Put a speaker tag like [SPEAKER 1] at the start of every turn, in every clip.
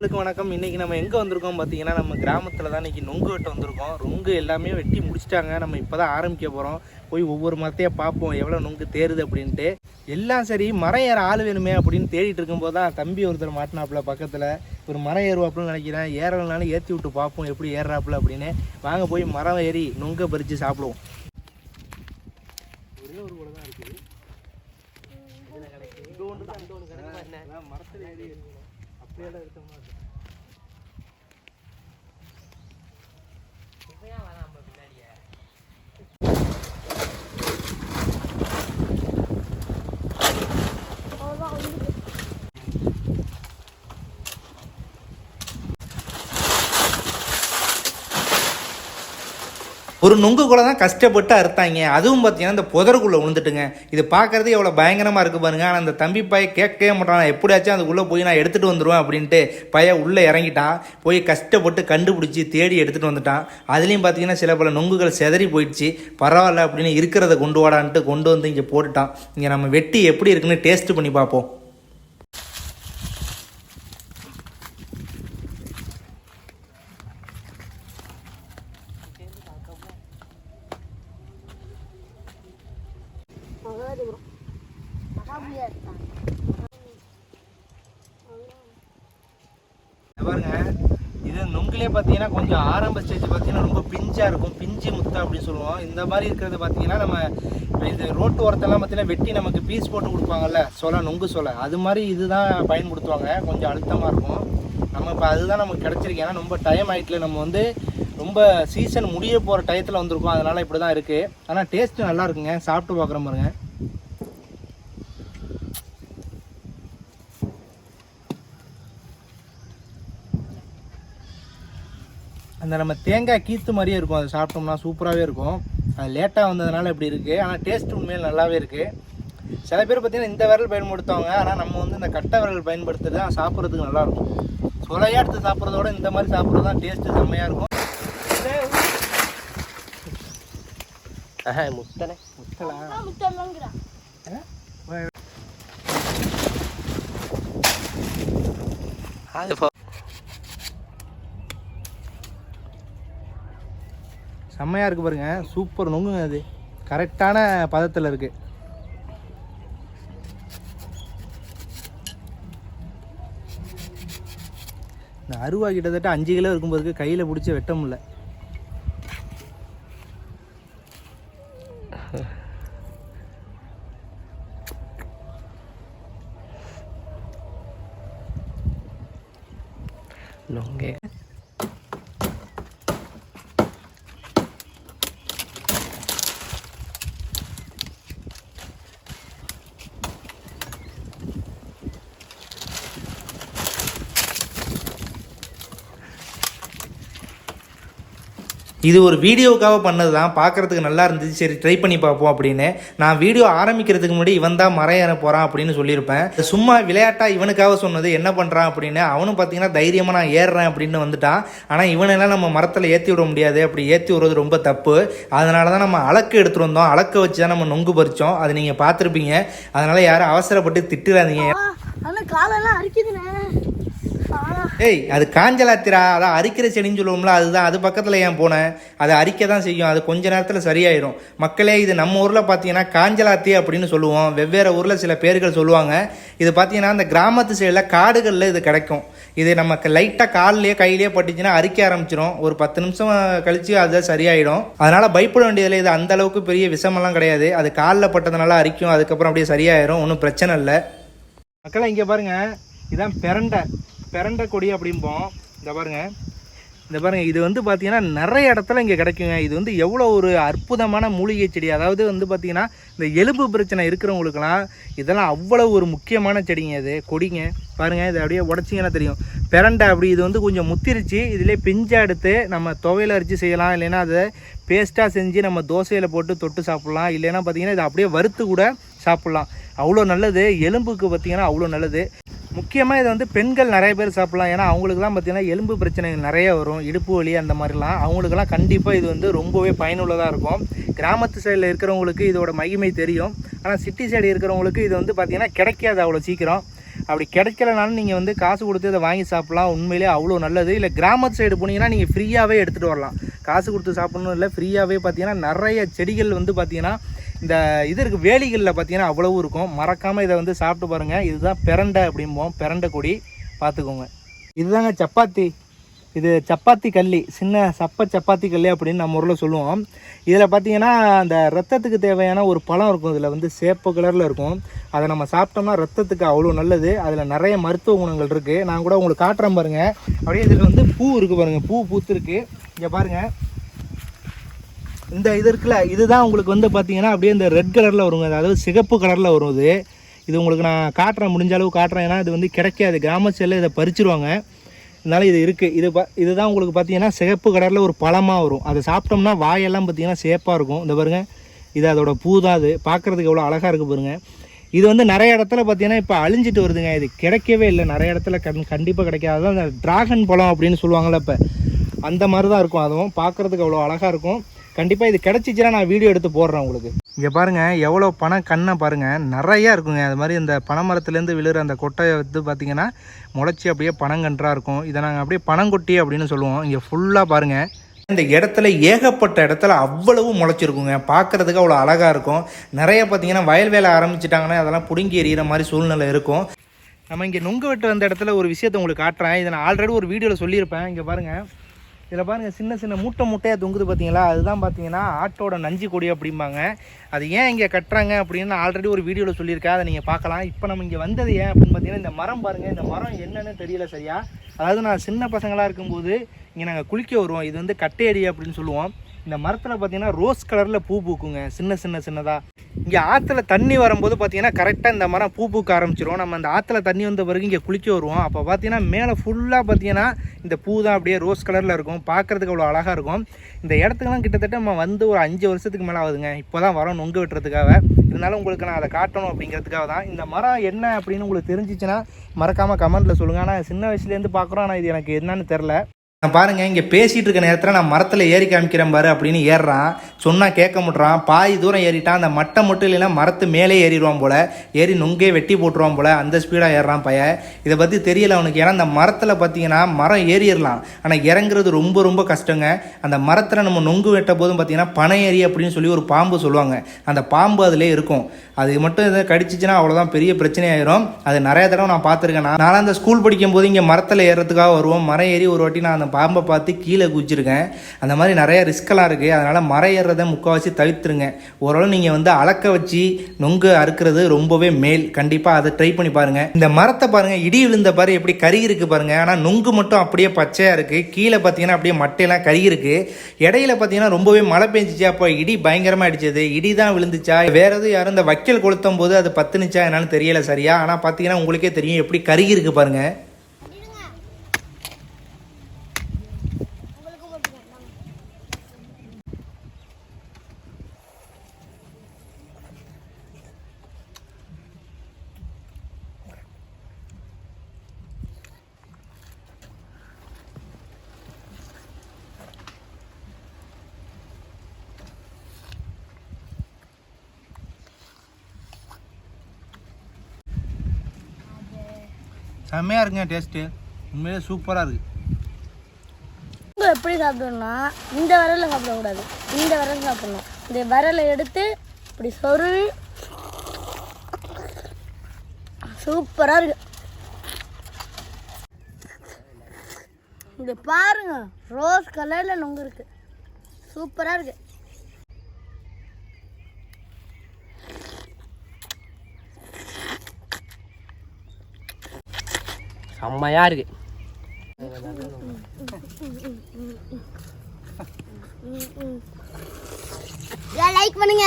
[SPEAKER 1] உங்களுக்கு வணக்கம் இன்னைக்கு நம்ம எங்கே வந்திருக்கோம் பார்த்தீங்கன்னா நம்ம கிராமத்தில் தான் இன்னைக்கு நொங்கு வெட்ட வந்திருக்கோம் நொங்கு எல்லாமே வெட்டி முடிச்சிட்டாங்க நம்ம இப்போ தான் ஆரம்பிக்க போகிறோம் போய் ஒவ்வொரு மரத்தையாக பார்ப்போம் எவ்வளோ நொங்கு தேருது அப்படின்ட்டு எல்லாம் சரி மரம் ஏற ஆள் வேணுமே அப்படின்னு தேடிட்டு இருக்கும்போது தான் தம்பி ஒருத்தர் மாட்டினாப்புல பக்கத்தில் ஒரு மரம் ஏறுவாப்புலன்னு நினைக்கிறேன் ஏறலனாலும் ஏற்றி விட்டு பார்ப்போம் எப்படி ஏறுறாப்புல அப்படின்னு வாங்க போய் மரம் ஏறி நொங்கை பறித்து சாப்பிடுவோம் ஒரே ஒரு கூட தான் இருக்குது மரத்தில் ஏறி அப்படியே எடுத்தோம்னா ஒரு நுங்கு கூட தான் கஷ்டப்பட்டு அறுத்தாங்க. அதுவும் பார்த்தீங்கன்னா இந்த புதருக்குள்ளே விழுந்துட்டுங்க. இது பார்க்கறது எவ்வளோ பயங்கரமாக இருக்குது பாருங்க. ஆனால் அந்த தம்பி பைய கேட்கவே மாட்டான். நான் எப்படியாச்சும் அதுக்குள்ளே போய் நான் எடுத்துகிட்டு வந்துடுவேன் அப்படின்ட்டு பையன் உள்ளே இறங்கிட்டான் போய் கஷ்டப்பட்டு கண்டுபிடிச்சி தேடி எடுத்துகிட்டு வந்துட்டான். அதுலேயும் பார்த்தீங்கன்னா சில பல நுங்குகள் செதறி போயிடுச்சு. பரவாயில்ல அப்படின்னு இருக்கிறத கொண்டு வாடான்ட்டு கொண்டு வந்து இங்கே போட்டுட்டான். இங்கே நம்ம வெட்டி எப்படி இருக்குன்னு டேஸ்ட் பண்ணி பார்ப்போம். இங்க பாருங்க இது நுங்கிலே பார்த்தீங்கன்னா கொஞ்சம் ஆரம்ப ஸ்டேஜ் பார்த்தீங்கன்னா ரொம்ப பிஞ்சாக இருக்கும். பிஞ்சு முத்தா அப்படின்னு சொல்லுவோம். இந்த மாதிரி இருக்கிறது பார்த்தீங்கன்னா நம்ம இது ரோட்டு ஓரத்தெல்லாம் பார்த்தீங்கன்னா வெட்டி நமக்கு பீஸ் போட்டு கொடுப்பாங்கல்ல சொலை நுங்கு சொலை. அது மாதிரி இதுதான் பயன்படுத்துவாங்க. கொஞ்சம் அழுத்தமாக இருக்கும். நம்ம இப்போ அதுதான் நமக்கு கிடச்சிருக்கு. ஏன்னா ரொம்ப டைம் ஆயிட்டுல நம்ம வந்து ரொம்ப சீசன் முடிய போகிற டயத்தில் வந்திருக்கோம். அதனால் இப்படி தான் இருக்குது ஆனால் டேஸ்ட்டு நல்லா இருக்குங்க. சாப்பிட்டு பார்க்குற மாதிரிங்க அந்த நம்ம தேங்காய் கீத்து மாதிரியே இருக்கும். அது சாப்பிட்டோம்னா சூப்பராகவே இருக்கும். அது லேட்டாக வந்ததுனால இப்படி இருக்குது ஆனால் டேஸ்ட் உண்மையில் நல்லாவே இருக்குது சில பேர் பார்த்தீங்கன்னா இந்த விரல் பயன்படுத்துவாங்க. ஆனால் நம்ம வந்து இந்த கட்டை விரல் பயன்படுத்துறது தான் சாப்பிட்றதுக்கு நல்லாயிருக்கும் சுளையாக எடுத்து சாப்பிட்றத விட இந்த மாதிரி சாப்பிட்றது தான் டேஸ்ட்டு செம்மையாக இருக்கும். முத்தனை. முத்தலா? செம்மையாக இருக்குது பாருங்கள் சூப்பர் நொங்குங்க அது. கரெக்டான பதத்தில் இருக்குது இந்த அருவா கிட்டத்தட்ட அஞ்சு கிலோ இருக்கும்போது கையில் பிடிச்சி வெட்ட முடியல. நொங்கே. இது ஒரு வீடியோக்காக பண்ணது தான் பார்க்குறதுக்கு நல்லா இருந்துச்சு. சரி ட்ரை பண்ணி பார்ப்போம் அப்படின்னு. நான் வீடியோ ஆரம்பிக்கிறதுக்கு முன்னாடி இவன் தான் மரம் ஏற போகிறான் அப்படின்னு சொல்லியிருப்பேன். சும்மா விளையாட்டாக இவனுக்காக சொன்னது என்ன பண்ணுறான் அப்படின்னு அவனும் பார்த்தீங்கன்னா தைரியமாக நான் ஏறுறேன் அப்படின்னு வந்துட்டான். ஆனால் இவனெல்லாம் நம்ம மரத்தில் ஏற்றி விட முடியாது. அப்படி ஏற்றி விடுறது ரொம்ப தப்பு. அதனால தான் நம்ம அளக்கு எடுத்துகிட்டு வந்தோம். அளக்க வச்சு தான் நம்ம நொங்கு பறித்தோம் அது நீங்கள் பார்த்துருப்பீங்க. அதனால் யாரும் அவசரப்பட்டு திட்டுறாதீங்க.
[SPEAKER 2] காலெல்லாம் அரிக்குதுண்ணே.
[SPEAKER 1] ஏய் அது காஞ்சலாத்திரா? அதான் அரிக்கிற செடின்னு சொல்லுவோம்ல அதுதான். அது பக்கத்தில் ஏன் போனேன் அது அரிக்க தான் செய்யும். அது கொஞ்ச நேரத்தில் சரியாயிடும் மக்களே இது நம்ம ஊரில் பார்த்தீங்கன்னா காஞ்சலாத்தி அப்படின்னு சொல்லுவோம். வெவ்வேறு ஊரில் சில பேர்கள் சொல்லுவாங்க. இது பார்த்தீங்கன்னா அந்த கிராமத்து சைடில் காடுகளில் இது கிடைக்கும். இது நமக்கு லைட்டாக கால்லையே கையிலேயே பட்டுச்சுன்னா அரிக்க ஆரம்பிச்சிடும் ஒரு பத்து நிமிஷம் கழித்து அது சரியாயிடும். அதனால் பயப்பட வேண்டியதில்லை. இது அந்த அளவுக்கு பெரிய விஷமெல்லாம் கிடையாது. அது காலில் பட்டதுனால அரிக்கும். அதுக்கப்புறம் அப்படியே சரியாயிடும் ஒன்றும் பிரச்சனை இல்லை. மக்களை இங்கே பாருங்கள் இதான் பெரண்டை. பிறண்ட கொடி அப்படிம்போம். இந்த பாருங்க. இந்த பாருங்க இது வந்து பார்த்திங்கன்னா நிறைய இடத்துல இங்கே கிடைக்குங்க. இது வந்து எவ்வளோ ஒரு அற்புதமான மூலிகை செடி. அதாவது வந்து பார்த்திங்கன்னா இந்த எலும்பு பிரச்சனை இருக்கிறவங்களுக்குலாம் இதெல்லாம் அவ்வளோ ஒரு முக்கியமான செடிங்க இது. கொடிங்க. பாருங்க இது அப்படியே உடச்சிங்கன்னா தெரியும். பெரண்டை அப்படி இது வந்து கொஞ்சம் முத்திரிச்சு. இதிலே பிஞ்சா எடுத்து நம்ம துவையில் அரிச்சு செய்யலாம். இல்லைன்னா அதை பேஸ்ட்டாக செஞ்சு நம்ம தோசையில் போட்டு தொட்டு சாப்பிட்லாம். இல்லைன்னா பார்த்திங்கன்னா இதை அப்படியே வறுத்து கூட சாப்பிட்லாம். அவ்வளோ நல்லது. எலும்புக்கு பார்த்தீங்கன்னா அவ்வளோ நல்லது. முக்கியமாக இதை வந்து பெண்கள் நிறைய பேர் சாப்பிட்லாம். ஏன்னா அவங்களுக்குலாம் பார்த்தீங்கன்னா எலும்பு பிரச்சனைகள் நிறைய வரும் இடுப்பு வலி அந்த மாதிரிலாம். அவங்களுக்குலாம் கண்டிப்பாக இது வந்து ரொம்பவே பயனுள்ளதாக இருக்கும். கிராமத்து சைடில் இருக்கிறவங்களுக்கு இதோட மகிமை தெரியும். ஆனால் சிட்டி சைடு இருக்கிறவங்களுக்கு இது வந்து பார்த்திங்கன்னா கிடைக்காது அவ்வளோ சீக்கிரம். அப்படி கிடைக்கலனாலும் நீங்கள் வந்து காசு கொடுத்து இதை வாங்கி சாப்பிட்லாம். உண்மையிலேயே அவ்வளோ நல்லது. இல்லை கிராமத்து சைடு போனீங்கன்னா நீங்கள் ஃப்ரீயாகவே எடுத்துகிட்டு வரலாம். காசு கொடுத்து சாப்பிட்ணும் இல்லை ஃப்ரீயாகவே பார்த்தீங்கன்னா நிறைய செடிகள் வந்து பார்த்தீங்கன்னா இந்த இது இருக்குது வேலிகளில் பார்த்தீங்கன்னா அவ்வளவு இருக்கும். மறக்காமல் இதை வந்து சாப்பிட்டு பாருங்கள் இதுதான் பெரண்டை அப்படிம்போம் பெரண்டை கொடி. பார்த்துக்கோங்க இதுதாங்க சப்பாத்தி. இது சப்பாத்தி கல்லி. சின்ன சப்ப சப்பாத்தி கல்லி அப்படின்னு நம்ம ஊரில் சொல்லுவோம். இதில் பார்த்தீங்கன்னா அந்த ரத்தத்துக்கு தேவையான ஒரு பழம் இருக்கும். இதில் வந்து சேப்பு கலரில் இருக்கும். அதை நம்ம சாப்பிட்டோம்னா ரத்தத்துக்கு அவ்வளோ நல்லது. அதில் நிறைய மருத்துவ குணங்கள் இருக்குது நான் கூட உங்களுக்கு காட்டுறேன் பாருங்கள் அப்படியே இதில் வந்து பூ இருக்குது பாருங்கள் பூ பூத்துருக்கு. இங்கே பாருங்கள் இந்த இது இருக்குல்ல இதுதான் உங்களுக்கு வந்து பார்த்தீங்கன்னா அப்படியே இந்த ரெட் கலரில் வருங்க. அதாவது சிகப்பு கலரில் வரும் இது. இது உங்களுக்கு நான் காட்டுறேன் முடிஞ்ச அளவு காட்டுறேன். ஏன்னா இது வந்து கிடைக்காது. கிராம சைடில் இதை பறிச்சிருவாங்க. அதனால இது இருக்குது இது ப இதுதான் உங்களுக்கு பார்த்தீங்கன்னா சிகப்பு கலரில் ஒரு பழமாக வரும். அதை சாப்பிட்டோம்னா வாயெல்லாம் பார்த்தீங்கன்னா சேப்பாக இருக்கும். இந்த பாருங்கள் இது அதோட பூ தான் அது. பார்க்குறதுக்கு எவ்வளோ அழகாக இருக்குது பாருங்கள் இது வந்து நிறைய இடத்துல பார்த்தீங்கன்னா இப்போ அழிஞ்சிட்டு வருதுங்க. இது கிடைக்கவே இல்லை. நிறைய இடத்துல கண் கண்டிப்பாக கிடைக்காது. தான் அந்த டிராகன் பழம் அப்படின்னு சொல்லுவாங்கள்ல இப்போ. அந்த மாதிரி தான் இருக்கும். அதுவும் பார்க்குறதுக்கு அவ்வளோ அழகாக இருக்கும். கண்டிப்பாக இது கிடச்சிச்சுன்னா நான் வீடியோ எடுத்து போடுறேன் உங்களுக்கு. இங்கே பாருங்கள் எவ்வளோ பணம் கண்ணை பாருங்கள் நிறையா இருக்குங்க. அது மாதிரி இந்த பனைமரத்துலேருந்து விழுற அந்த கொட்டையை வந்து பார்த்தீங்கன்னா முளைச்சி அப்படியே பனங்கன்றாக இருக்கும். இதை நாங்கள் அப்படியே பனங்கொட்டி அப்படின்னு சொல்லுவோம். இங்கே ஃபுல்லாக பாருங்கள் இந்த இடத்துல ஏகப்பட்ட இடத்துல அவ்வளவு முளைச்சிருக்குங்க. பார்க்குறதுக்கு அவ்வளோ அழகாக இருக்கும். நிறைய பார்த்தீங்கன்னா வயல் வேலை ஆரம்பிச்சிட்டாங்கன்னா அதெல்லாம் பிடுங்கி எறிகிற மாதிரி சூழ்நிலை இருக்கும். நம்ம இங்கே நுங்கு வெட்டு வந்த இடத்துல ஒரு விஷயத்தை உங்களுக்கு காட்டுறேன். இதை நான் ஆல்ரெடி ஒரு வீடியோவில் சொல்லியிருப்பேன். இங்கே பாருங்கள் இதில் பாருங்கள் சின்ன சின்ன மூட்டை மூட்டையாக தொங்குது பார்த்தீங்களா? அதுதான் பார்த்தீங்கன்னா ஆட்டோட நஞ்சு கொடி அப்படிம்பாங்க. அது ஏன் இங்கே கட்டுறாங்க அப்படின்னு ஆல்ரெடி ஒரு வீடியோவில் சொல்லியிருக்கேன். அதை நீங்கள் பார்க்கலாம். இப்போ நம்ம இங்கே வந்தது ஏன் அப்படின்னு பார்த்தீங்கன்னா இந்த மரம் பாருங்கள் இந்த மரம் என்னன்னு தெரியல சரியா? அதாவது நான் சின்ன பசங்களாக இருக்கும்போது இங்கே நாங்கள் குளிக்க வருவோம். இது வந்து கட்டையடி அப்படின்னு சொல்லுவோம். இந்த மரத்தில் பார்த்தீங்கன்னா ரோஸ் கலரில் பூ பூக்குங்க சின்ன சின்ன சின்னதாக இங்கே ஆற்றுல தண்ணி வரும்போது பார்த்தீங்கன்னா கரெக்டாக இந்த மரம் பூ பூக்க ஆரம்பிச்சிரும். நம்ம அந்த ஆற்றுல தண்ணி வந்த பிறகு இங்கே குளிக்க வருவோம். அப்போ பார்த்தீங்கன்னா மேலே ஃபுல்லாக பார்த்தீங்கன்னா இந்த பூ தான் அப்படியே ரோஸ் கலரில் இருக்கும். பார்க்குறதுக்கு அவ்வளோ அழகாக இருக்கும். இந்த இடத்துக்குலாம் கிட்டத்தட்ட நம்ம வந்து ஒரு அஞ்சு வருஷத்துக்கு மேலே ஆகுதுங்க. இப்போ தான் வரோம் நொங்கு வெட்டுறதுக்காக. இருந்தாலும் உங்களுக்கு நான் அதை காட்டணும் அப்படிங்கிறதுக்காக தான். இந்த மரம் என்ன அப்படின்னு உங்களுக்கு தெரிஞ்சிச்சுன்னா மறக்காமல் கமெண்ட்டில் சொல்லுங்கள் ஆனால் சின்ன வயசுலேருந்து பார்க்குறோம் ஆனால் இது எனக்கு என்னன்னு தெரில நான் பாருங்க இங்கே பேசிகிட்டு இருக்க நேரத்தில் நான் மரத்தில் ஏறி காமிக்கிறேன் பாரு அப்படின்னு ஏறுறான். சொன்னால் கேட்க முட்றான். பாதி தூரம் ஏறிட்டான். அந்த மட்டை மட்டும் இல்லைன்னா மரத்து மேலே ஏறிடுவான் போல. ஏறி நுங்கே வெட்டி போட்டுருவான் போல. அந்த ஸ்பீடாக ஏறுறான் பைய இதை பற்றி தெரியல அவனுக்கு. ஏன்னா அந்த மரத்தில் பார்த்தீங்கன்னா மரம் ஏறிடலாம். ஆனால் இறங்குறது ரொம்ப ரொம்ப கஷ்டங்க. அந்த மரத்தில் நம்ம நொங்கு வெட்ட போதும் பார்த்தீங்கன்னா பனை ஏறி அப்படின்னு சொல்லி ஒரு பாம்பு சொல்லுவாங்க. அந்த பாம்பு அதிலே இருக்கும். அது மட்டும் இதை கடிச்சிச்சுன்னா அவ்வளோதான் பெரிய பிரச்சனை ஆயிரும் அது நிறைய தடவை நான் பார்த்துருக்கேன். நான் நான்லாம் அந்த ஸ்கூல் படிக்கும் போது இங்கே மரத்தில் ஏறுறதுக்காக வருவோம். மரம் ஏறி ஒரு வாட்டி நான் அந்த பாம்பை பார்த்து கீழே குதிச்சிருக்கேன். அந்த மாதிரி நிறைய ரிஸ்க்கெல்லாம் இருக்குது அதனால் மரம் ஏறுறதை முக்கால்வாசி தவிர்த்துருங்க. ஓரளவு நீங்கள் வந்து அளக்க வச்சு நொங்கு அறுக்கிறது ரொம்பவே மேல். கண்டிப்பாக அதை ட்ரை பண்ணி பாருங்கள் இந்த மரத்தை பாருங்கள் இடி விழுந்த பாரு எப்படி கறி இருக்கு பாருங்கள் ஆனால் நொங்கு மட்டும் அப்படியே பச்சையாக இருக்குது கீழே பார்த்தீங்கன்னா அப்படியே மட்டையெல்லாம் கறி இருக்குது இடையில பார்த்தீங்கன்னா ரொம்பவே மழை பெஞ்சிச்சு. அப்போ இடி பயங்கரமாக அடிச்சது. இடி தான் விழுந்துச்சா? வேறு எதுவும் யாரும் இந்த வைக்கல் கொளுத்தும் போது அது பத்துனுச்சா என்னன்னு தெரியல சரியா? ஆனால் பார்த்தீங்கன்னா உங்களுக்கே தெரியும் எப்படி கருகி இருக்கு பாருங்க. செம்மையாக இருக்குங்க டேஸ்ட்டு உண்மையிலே சூப்பராக இருக்குது
[SPEAKER 2] எப்படி சாப்பிடணும்னா இந்த விரலில் சாப்பிடக்கூடாது. இந்த விரல் சாப்பிடணும். இந்த விரலை எடுத்து இப்படி சொருவி சூப்பராக இருக்கு. இங்க பாருங்க ரோஸ் கலரில் நொங்கு இருக்கு. சூப்பராக இருக்கு.
[SPEAKER 3] செம்மையா இருக்கு.
[SPEAKER 2] லைக் பண்ணுங்க.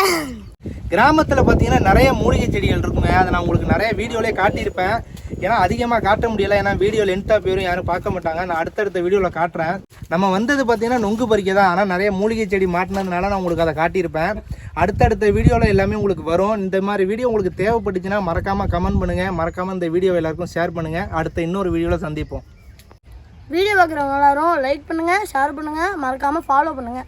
[SPEAKER 1] கிராமத்தில் பார்த்தீங்கன்னா நிறைய மூலிகை செடிகள் இருக்குங்க. அதை நான் உங்களுக்கு நிறைய வீடியோலேயே காட்டியிருப்பேன். ஏன்னா அதிகமாக காட்ட முடியல. ஏன்னா வீடியோ லென்த்தாக போயிடும் யாரும் பார்க்க மாட்டாங்க. நான் அடுத்தடுத்த வீடியோவில் காட்டுறேன். நம்ம வந்தது பார்த்தீங்கன்னா நொங்கு பறிக்க தான். ஆனால் நிறைய மூலிகை செடி மாட்டினதுனால நான் உங்களுக்கு அதை காட்டியிருப்பேன். அடுத்தடுத்த வீடியோவில் எல்லாமே உங்களுக்கு வரும். இந்த மாதிரி வீடியோ உங்களுக்கு தேவைப்பட்டுச்சுன்னா மறக்காமல் கமெண்ட் பண்ணுங்கள் மறக்காமல் இந்த வீடியோ எல்லாருக்கும் ஷேர் பண்ணுங்கள் அடுத்த இன்னொரு வீடியோவில் சந்திப்போம்.
[SPEAKER 2] வீடியோ பார்க்குறவங்க எல்லாரும் லைக் பண்ணுங்கள் ஷேர் பண்ணுங்கள் மறக்காமல் ஃபாலோ பண்ணுங்கள்